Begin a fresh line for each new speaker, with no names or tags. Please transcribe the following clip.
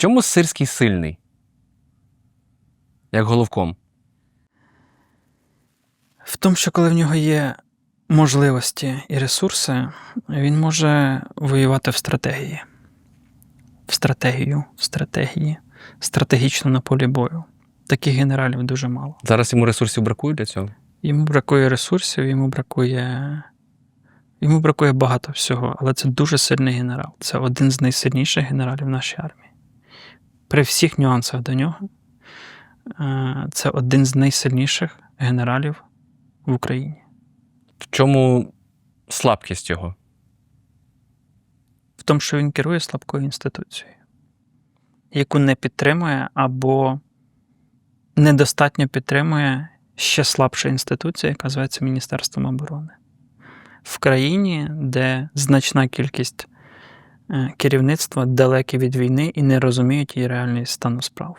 чому Сирський сильний? Як головком?
В тому, що коли в нього є можливості і ресурси, він може воювати в стратегії. В стратегію, в стратегії, стратегічно на полі бою. Таких генералів дуже мало.
Зараз йому ресурсів бракує для цього.
Йому бракує ресурсів, йому бракує. Йому бракує багато всього, але це дуже сильний генерал. Це один з найсильніших генералів в нашій армії. При всіх нюансах до нього, е, це один з найсильніших генералів в Україні.
В чому слабкість його?
В тому, що він керує слабкою інституцією, яку не підтримує або недостатньо підтримує ще слабша інституція, яка зветься Міністерством оборони. В країні, де значна кількість керівництва далекі від війни і не розуміють її реальний стану справ.